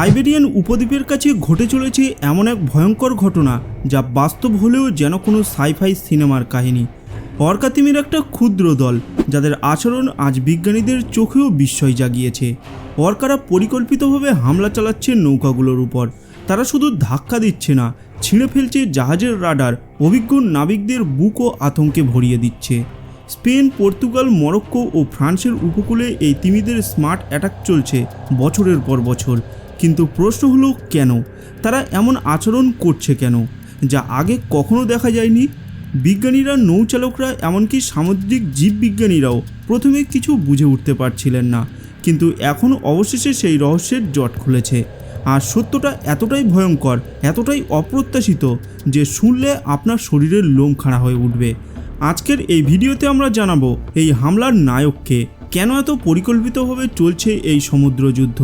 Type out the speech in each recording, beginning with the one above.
Iberian উপদ্বীপের কাছে ঘটে চলেছে এমন এক ভয়ঙ্কর ঘটনা যা বাস্তব হলেও যেন কোনো সাইফাই সিনেমার কাহিনী। অর্কা তিমির একটা ক্ষুদ্র দল, যাদের আচরণ আজ বিজ্ঞানীদের চোখেও বিস্ময় জাগিয়েছে। অর্কারা পরিকল্পিতভাবে হামলা চালাচ্ছে নৌকাগুলোর উপর। তারা শুধু ধাক্কা দিচ্ছে না, ছিঁড়ে ফেলছে জাহাজের রাডার, অভিজ্ঞ নাবিকদের বুকও আতঙ্কে ভরিয়ে দিচ্ছে। স্পেন, পর্তুগাল, মরক্কো ও ফ্রান্সের উপকূলে এই তিমিদের স্মার্ট অ্যাটাক চলছে বছরের পর বছর। কিন্তু প্রশ্ন হলো কেন? তারা এমন আচরণ করছে কেন? যা আগে কখনো দেখা যায়নি। বিজ্ঞানীরা, নৌচালকরা, এমনকি সামুদ্রিক জীববিজ্ঞানীরাও প্রথমে কিছু বুঝে উঠতে পারছিলেন না। কিন্তু এখন অবশেষে সেই রহস্যের জট খুলেছে। আর সত্যটা এতটাই ভয়ঙ্কর, এতটাই অপ্রত্যাশিত যে শুনলে আপনার শরীরের লোম খাড়া হয়ে উঠবে। আজকের এই ভিডিওতে আমরা জানাব এই হামলার নায়ককে। কেন এত পরিকল্পিতভাবে চলছে এই সমুদ্র যুদ্ধ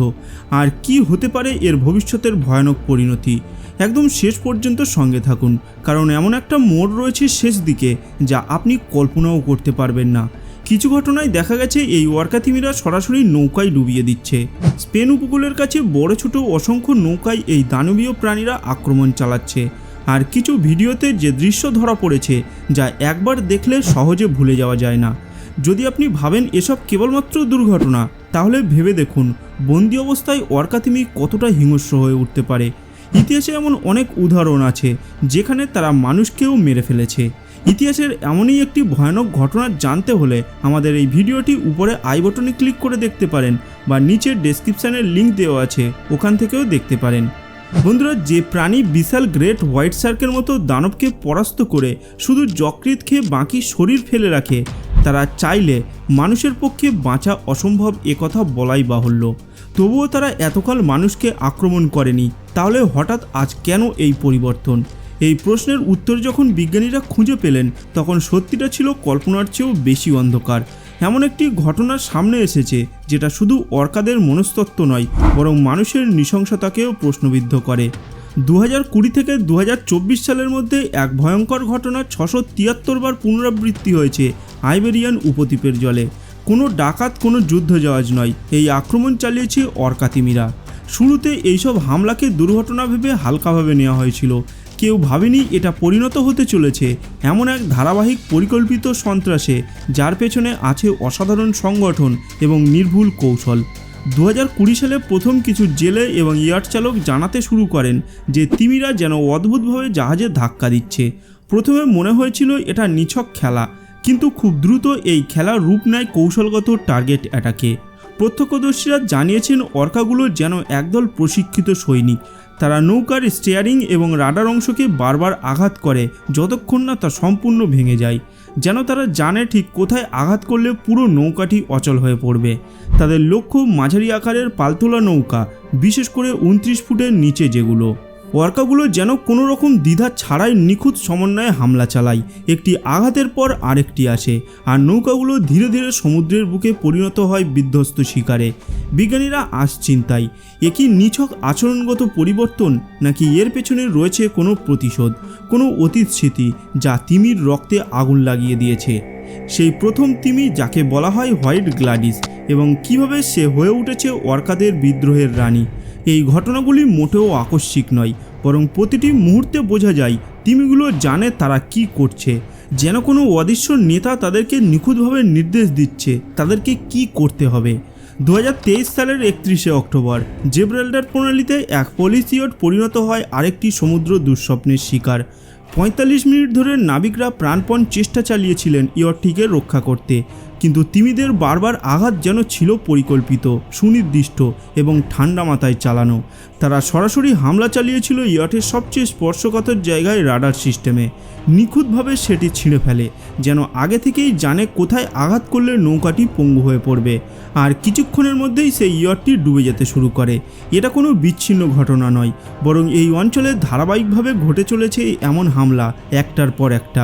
আর কি হতে পারে এর ভবিষ্যতের ভয়ানক পরিণতি? একদম শেষ পর্যন্ত সঙ্গে থাকুন, কারণ এমন একটা মোড় রয়েছে শেষ দিকে, যা আপনি কল্পনাও করতে পারবেন না। কিছু ঘটনায় দেখা গেছে এই ওয়ার্কাথিমিরা সরাসরি নৌকায় ডুবিয়ে দিচ্ছে। স্পেন উপকূলের কাছে বড় ছোট অসংখ্য নৌকায় এই দানবীয় প্রাণীরা আক্রমণ চালাচ্ছে। আর কিছু ভিডিওতে যে দৃশ্য ধরা পড়েছে, যা একবার দেখলে সহজে ভুলে যাওয়া যায় না। যদি আপনি ভাবেন এসব কেবলমাত্র দুর্ঘটনা, তাহলে ভেবে দেখুন, বন্দি অবস্থায় অর্কাতিমি কতটা হিংস্র হয়ে উঠতে পারে। ইতিহাসে এমন অনেক উদাহরণ আছে, যেখানে তারা মানুষকেও মেরে ফেলেছে। ইতিহাসের এমনই একটি ভয়ানক ঘটনা জানতে হলে আমাদের এই ভিডিওটি উপরে আই বটনে ক্লিক করে দেখতে পারেন, বা নিচের ডেসক্রিপশানের লিঙ্ক দেওয়া আছে, ওখান থেকেও দেখতে পারেন। বন্ধুরা, যে প্রাণী বিশাল গ্রেট হোয়াইট শার্কের মতো দানবকে পরাস্ত করে শুধু যকৃত খেয়ে বাকি শরীর ফেলে রাখে তারা চাইলে মানুষের পক্ষে বাঁচা অসম্ভব একথা বলাই বাহুল্য। তবুও তারা এতকাল মানুষকে আক্রমণ করেনি, তাহলে হঠাৎ আজ কেন এই পরিবর্তন? এই প্রশ্নের উত্তর যখন বিজ্ঞানীরা খুঁজে পেলেন, তখন সত্যিটা ছিল কল্পনার চেয়েও বেশি অন্ধকার। এমন একটি ঘটনা সামনে এসেছে, যেটা শুধু অর্কাদের মনস্তত্ত্ব নয়, বরং মানুষের নৃশংসতাকেও প্রশ্নবিদ্ধ করে। দু হাজার কুড়ি থেকে দু হাজার চব্বিশ সালের মধ্যে এক ভয়ঙ্কর ঘটনা ছশো তিয়াত্তর বার পুনরাবৃত্তি হয়েছে আইবেরিয়ান উপদ্বীপের জলে। কোনো ডাকাত, কোনো যুদ্ধ জাহাজ নয়, এই আক্রমণ চালিয়েছে অর্কাতিমিরা। শুরুতে এইসব হামলাকে দুর্ঘটনা ভেবে হালকাভাবে নেওয়া হয়েছিল। কেউ ভাবেনি এটা পরিণত হতে চলেছে, এমন এক ধারাবাহিক পরিকল্পিত সন্ত্রাসে, যার পেছনে আছে অসাধারণ সংগঠন এবং নির্ভুল কৌশল। দু হাজার কুড়ি সালে প্রথম কিছু জেলে এবং ইয়ার্ড চালক জানাতে শুরু করেন যে তিমিরা যেন অদ্ভুতভাবে জাহাজে ধাক্কা দিচ্ছে। প্রথমে মনে হয়েছিল এটা নিছক খেলা, কিন্তু খুব দ্রুত এই খেলা রূপ নেয় কৌশলগত টার্গেট অ্যাটাকে প্রত্যক্ষদর্শীরা জানিয়েছেন অর্কাগুলো যেন একদল প্রশিক্ষিত সৈনিক। তারা নৌকার স্টিয়ারিং এবং রাডার অংশকে বারবার আঘাত করে, যতক্ষণ না তা সম্পূর্ণ ভেঙে যায়। যেন তারা জানে ঠিক কোথায় আঘাত করলে পুরো নৌকাটি অচল হয়ে পড়বে। তাদের লক্ষ্য মাঝারি আকারের পালতোলা নৌকা, বিশেষ করে উনত্রিশ ফুটের নিচে যেগুলো। ওয়ার্কাগুলো যেন কোনো রকম দ্বিধা ছাড়াই নিখুঁত সমন্বয়ে হামলা চালায়। একটি আঘাতের পর আরেকটি আসে, আর নৌকাগুলো ধীরে ধীরে সমুদ্রের বুকে পরিণত হয় বিধ্বস্ত শিকারে। বিজ্ঞানীরা আজ চিন্তায়, এ কি নিছক আচরণগত পরিবর্তন, নাকি এর পেছনে রয়েছে কোনো প্রতিশোধ, কোনো অতীত স্মৃতি, যা তিমির রক্তে আগুন লাগিয়ে দিয়েছে? সেই প্রথম তিমি যাকে বলা হয় হোয়াইট গ্লাডিস, এবং কীভাবে সে হয়ে উঠেছে অর্কাদের বিদ্রোহের রানী এই ঘটনাগুলি মোটেও আকস্মিক নয়, বরং প্রতিটি মুহূর্তে বোঝা যায় তিমিগুলো জানে তারা কি করছে। যেন কোনো অদৃশ্য নেতা তাদেরকে নিখুঁতভাবে নির্দেশ দিচ্ছে, তাদেরকে কি করতে হবে। দু হাজার তেইশ সালের একত্রিশে অক্টোবর, জেব্রাল্ডার প্রণালীতে এক পলিসিয়ট পরিণত হয় আরেকটি সমুদ্র দুঃস্বপ্নের শিকার। পঁয়তাল্লিশ মিনিট ধরে নাবিকরা প্রাণপণ চেষ্টা চালিয়েছিলেন ইয়টটিকে রক্ষা করতে। কিন্তু তিমিদের বারবার আঘাত যেন ছিল পরিকল্পিত, সুনির্দিষ্ট এবং ঠান্ডা মাথায় চালানো। তারা সরাসরি হামলা চালিয়েছিল ইয়টের সবচেয়ে স্পর্শকাতর জায়গায় রাডার সিস্টেমে। নিখুঁতভাবে সেটি ছিঁড়ে ফেলে, যেন আগে থেকেই জানে কোথায় আঘাত করলে নৌকাটি পঙ্গু হয়ে পড়বে। আর কিছুক্ষণের মধ্যেই সেই ইয়টটি ডুবে যেতে শুরু করে। এটা কোনো বিচ্ছিন্ন ঘটনা নয়, বরং এই অঞ্চলে ধারাবাহিকভাবে ঘটে চলেছে এমন হামলা একটার পর একটা।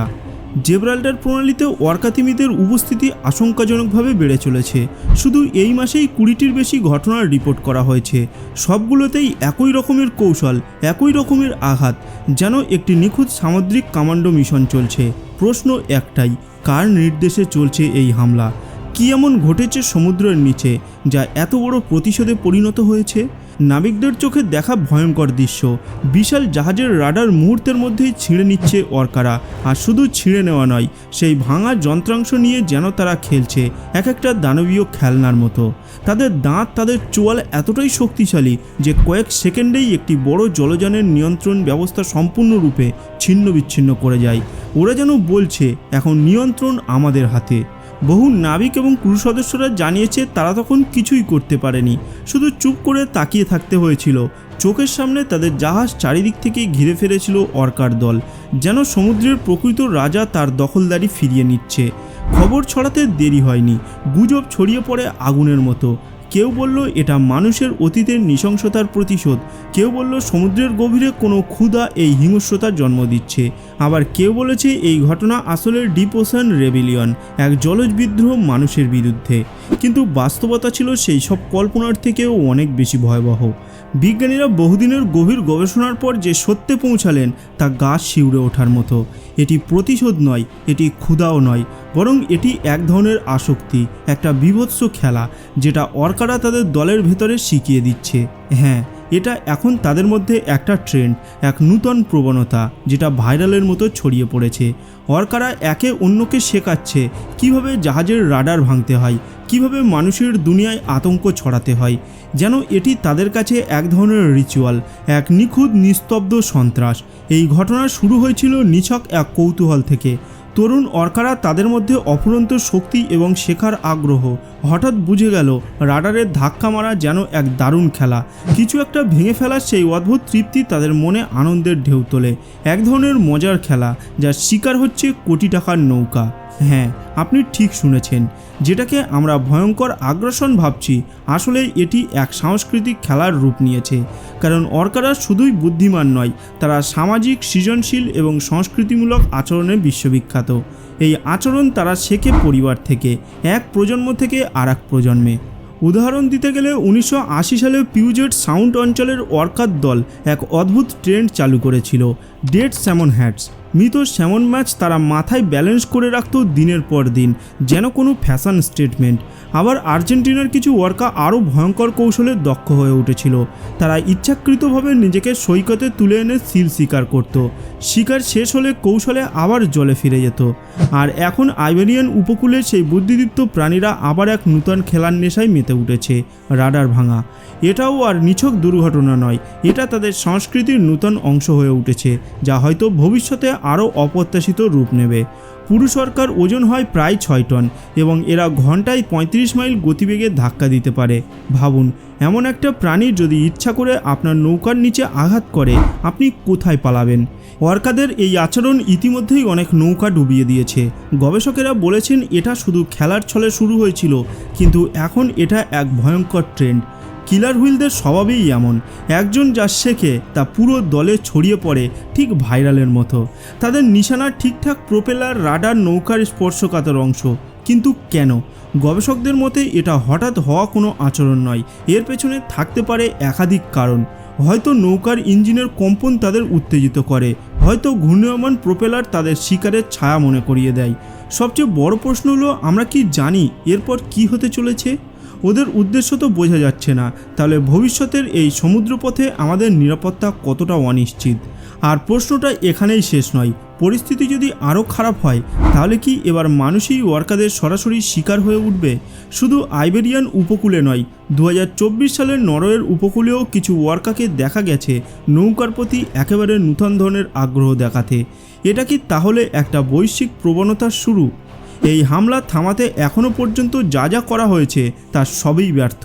জেব্রাল্টার প্রণালীতে ওয়ার্কাতিমিদের উপস্থিতি আশঙ্কাজনকভাবে বেড়ে চলেছে। শুধু এই মাসেই কুড়িটির বেশি ঘটনার রিপোর্ট করা হয়েছে। সবগুলোতেই একই রকমের কৌশল, একই রকমের আঘাত, যেন একটি নিখুঁত সামুদ্রিক কমান্ডো মিশন চলছে। প্রশ্ন একটাই, কার নির্দেশে চলছে এই হামলা? কি এমন ঘটেছে সমুদ্রের নিচে, যা এত বড় প্রতিশোধে পরিণত হয়েছে? নাবিকদের চোখে দেখা ভয়ঙ্কর দৃশ্য। বিশাল জাহাজের রাডার মুহূর্তের মধ্যেই ছিঁড়ে নিচ্ছে অর্কারা। আর শুধু ছিঁড়ে নেওয়া নয়, সেই ভাঙা যন্ত্রাংশ নিয়ে যেন তারা খেলছে এক একটা দানবীয় খেলনার মতো। তাদের দাঁত, তাদের চোয়াল এতটাই শক্তিশালী যে কয়েক সেকেন্ডেই একটি বড় জলযানের নিয়ন্ত্রণ ব্যবস্থা সম্পূর্ণরূপে ছিন্ন বিচ্ছিন্ন করে যায়। ওরা যেন বলছে, এখন নিয়ন্ত্রণ আমাদের হাতে। বহু নাবিক এবং ক্রু সদস্যরা জানিয়েছে তারা তখন কিছুই করতে পারেনি, শুধু চুপ করে তাকিয়ে থাকতে হয়েছিল। চোখের সামনে তাদের জাহাজ চারিদিক থেকে ঘিরে ফেলেছিল অর্কার দল, যেন সমুদ্রের প্রকৃত রাজা তার দখলদারি ফিরিয়ে নিচ্ছে। খবর ছড়াতে দেরি হয়নি, গুজব ছড়িয়ে পড়ে আগুনের মতো। কেউ বলল, এটা মানুষের অতীতের নৃশংসতার প্রতিশোধ। কেউ বলল, সমুদ্রের গভীরে কোনো ক্ষুধা এই হিংস্রতার জন্ম দিচ্ছে। আবার কেউ বলেছে, এই ঘটনা আসলে ডিপোশন রেবিলিয়ন এক জলজ বিদ্রোহ মানুষের বিরুদ্ধে। কিন্তু বাস্তবতা ছিল সেই সব কল্পনার থেকেও অনেক বেশি ভয়াবহ। বিজ্ঞানীরা বহুদিনের গভীর গবেষণার পর যে সত্যে পৌঁছালেন, তা গাছ শিউরে ওঠার মতো। এটি প্রতিশোধ নয়, এটি ক্ষুধাও নয়, বরং এটি এক ধরনের আসক্তি, একটা বিভৎস খেলা, যেটা অর্কারা তাদের দলের ভেতরে শিখিয়ে দিচ্ছে। হ্যাঁ এটা এখন তাদের মধ্যে একটা ট্রেন্ড এক নূতন প্রবণতা যেটা ভাইরালের মতো ছড়িয়ে পড়েছে। অর্কারা একে অন্যকে শেখাচ্ছে কীভাবে জাহাজের রাডার ভাঙতে হয়, কীভাবে মানুষের দুনিয়ায় আতঙ্ক ছড়াতে হয়। যেন এটি তাদের কাছে এক ধরনের রিচুয়াল এক নিখুঁত নিস্তব্ধ সন্ত্রাস। এই ঘটনা শুরু হয়েছিল নিছক এক কৌতূহল থেকে। তরুণ অর্কারা তাদের মধ্যে অফুরন্ত শক্তি এবং শেখার আগ্রহ। হঠাৎ বুঝে গেল রাডারের ধাক্কা মারা যেন এক দারুণ খেলা। কিছু একটা ভেঙে ফেলার সেই অদ্ভুত তৃপ্তি তাদের মনে আনন্দের ঢেউ তোলে। এক ধরনের মজার খেলা, যার শিকার হচ্ছে কোটি টাকার নৌকা। হ্যাঁ আপনি ঠিক শুনেছেন। যেটাকে আমরা ভয়ঙ্কর আগ্রাসন ভাবছি, আসলে এটি এক সাংস্কৃতিক খেলার রূপ নিয়েছে। কারণ অর্কারা শুধুই বুদ্ধিমান নয়, তারা সামাজিক, সৃজনশীল এবং সংস্কৃতিমূলক আচরণে বিশ্ববিখ্যাত। এই আচরণ তারা শেখে পরিবার থেকে, এক প্রজন্ম থেকে আর এক প্রজন্মে। উদাহরণ দিতে গেলে উনিশশো আশি সালে পিউজেট সাউন্ড অঞ্চলের ওয়ার্কার দল এক অদ্ভুত ট্রেন্ড চালু করেছিল ডেড স্যামন হ্যাটস। মৃত স্যামন ম্যাচ তারা মাথায় ব্যালেন্স করে রাখত দিনের পর দিন, যেন কোনো ফ্যাশন স্টেটমেন্ট। আবার আর্জেন্টিনার কিছু ওয়ার্কা আরও ভয়ঙ্কর কৌশলে দক্ষ হয়ে উঠেছিল। তারা ইচ্ছাকৃতভাবে নিজেকে সৈকতে তুলে এনে সিল শিকার করত। শিকার শেষ হলে কৌশলে আবার জলে ফিরে যেত। আর এখন আইবেরিয়ান উপকূলে সেই বুদ্ধিদীপ্ত প্রাণীরা আবার এক নূতন খেলার নেশায় মেতে উঠেছে, রাডার ভাঙা। এটাও আর নিছক দুর্ঘটনা নয়, এটা তাদের সংস্কৃতির নূতন অংশ হয়ে উঠেছে, যা হয়তো ভবিষ্যতে আরও অপ্রত্যাশিত রূপ নেবে। পুরুষ সরকার ওজন হয় প্রায় ছয় টন এবং এরা ঘন্টায় পঁয়ত্রিশ মাইল গতিবেগে ধাক্কা দিতে পারে। ভাবুন, এমন একটা প্রাণী যদি ইচ্ছা করে আপনার নৌকার নিচে আঘাত করে, আপনি কোথায় পালাবেন? ওয়ার্কাদের এই আচরণ ইতিমধ্যেই অনেক নৌকা ডুবিয়ে দিয়েছে। গবেষকেরা বলেছেন, এটা শুধু খেলার ছলে শুরু হয়েছিল, কিন্তু এখন এটা এক ভয়ঙ্কর ট্রেন্ড কিলার হুইলদের স্বভাবেই এমন। একজন যা শেখে তা পুরো দলে ছড়িয়ে পড়ে ঠিক ভাইরালের মতো। তাদের নিশানা ঠিকঠাক প্রোপেলার, রাডার, নৌকার স্পর্শকাতর অংশ। কিন্তু কেন? গবেষকদের মতে এটা হঠাৎ হওয়া কোনো আচরণ নয়। এর পেছনে থাকতে পারে একাধিক কারণ। হয়তো নৌকার ইঞ্জিনের কম্পন তাদের উত্তেজিত করে। হয়তো ঘূর্ণয়মান প্রোপেলার তাদের শিকারের ছায়া মনে করিয়ে দেয়। সবচেয়ে বড় প্রশ্ন হলো, আমরা কি জানি এরপর কি হতে চলেছে? ওদের উদ্দেশ্য তো বোঝা যাচ্ছে না। তাহলে ভবিষ্যতের এই সমুদ্রপথে আমাদের নিরাপত্তা কতটা অনিশ্চিত? আর প্রশ্নটা এখানেই শেষ নয়। পরিস্থিতি যদি আরও খারাপ হয়, তাহলে কি এবার মানুষই ওয়ার্কাদের সরাসরি শিকার হয়ে উঠবে? শুধু আইবেরিয়ান উপকূলে নয় দু সালের নরওয়ের উপকূলেও কিছু ওয়ার্কাকে দেখা গেছে নৌকার প্রতি একেবারে নূতন ধরনের আগ্রহ দেখাতে। এটা কি তাহলে একটা বৈশ্বিক প্রবণতার শুরু? এই হামলা থামাতে এখনও পর্যন্ত যা যা করা হয়েছে তা সবই ব্যর্থ।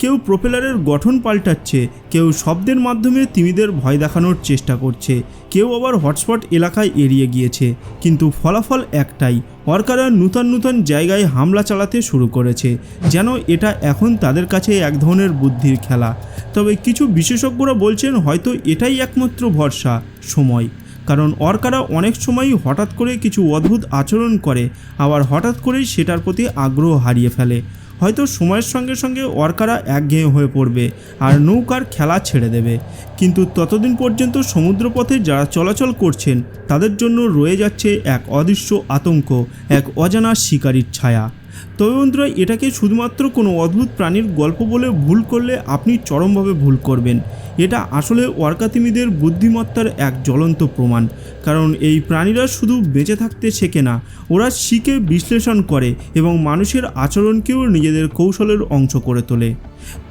কেউ প্রোপেলারের গঠন পাল্টাচ্ছে, কেউ শব্দের মাধ্যমে তিমিদের ভয় দেখানোর চেষ্টা করছে, কেউ আবার হটস্পট এলাকায় এড়িয়ে গিয়েছে, কিন্তু ফলাফল একটাই, ওয়ার্কাররা নূতন নূতন জায়গায় হামলা চালাতে শুরু করেছে, যেন এটা এখন তাদের কাছে এক ধরনের বুদ্ধির খেলা। তবে কিছু বিশেষজ্ঞরা বলছেন হয়তো এটাই একমাত্র ভরসা, সময়। কারণ অর্কারা অনেক সময়ই হঠাৎ করে কিছু অদ্ভুত আচরণ করে, আবার হঠাৎ করেই সেটার প্রতি আগ্রহ হারিয়ে ফেলে। হয়তো সময়ের সঙ্গে সঙ্গে অর্কারা একঘেয়ে হয়ে পড়বে আর নৌকার খেলা ছেড়ে দেবে। কিন্তু ততদিন পর্যন্ত সমুদ্রপথে যারা চলাচল করছেন, তাদের জন্য রয়ে যাচ্ছে এক অদৃশ্য আতঙ্ক, এক অজানা শিকারীর ছায়া। তবে বন্ধুরা এটাকে শুধুমাত্র কোনো অদ্ভুত প্রাণীর গল্প বলে ভুল করলে আপনি চরমভাবে ভুল করবেন। এটা আসলে ওয়ার্কাতিমিদের বুদ্ধিমত্তার এক জ্বলন্ত প্রমাণ। কারণ এই প্রাণীরা শুধু বেঁচে থাকতে শেখে না, ওরা শিখে বিশ্লেষণ করে এবং মানুষের আচরণকেও নিজেদের কৌশলের অংশ করে তোলে।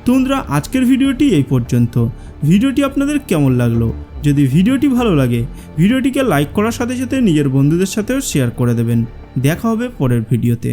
তোমরা আজকের ভিডিওটি এই পর্যন্ত। ভিডিওটি আপনাদের কেমন লাগল? যদি ভিডিওটি ভালো লাগে, ভিডিওটিকে লাইক করার সাথে সাথে নিজের বন্ধুদের সাথেও শেয়ার করে দেবেন। দেখা হবে পরের ভিডিওতে।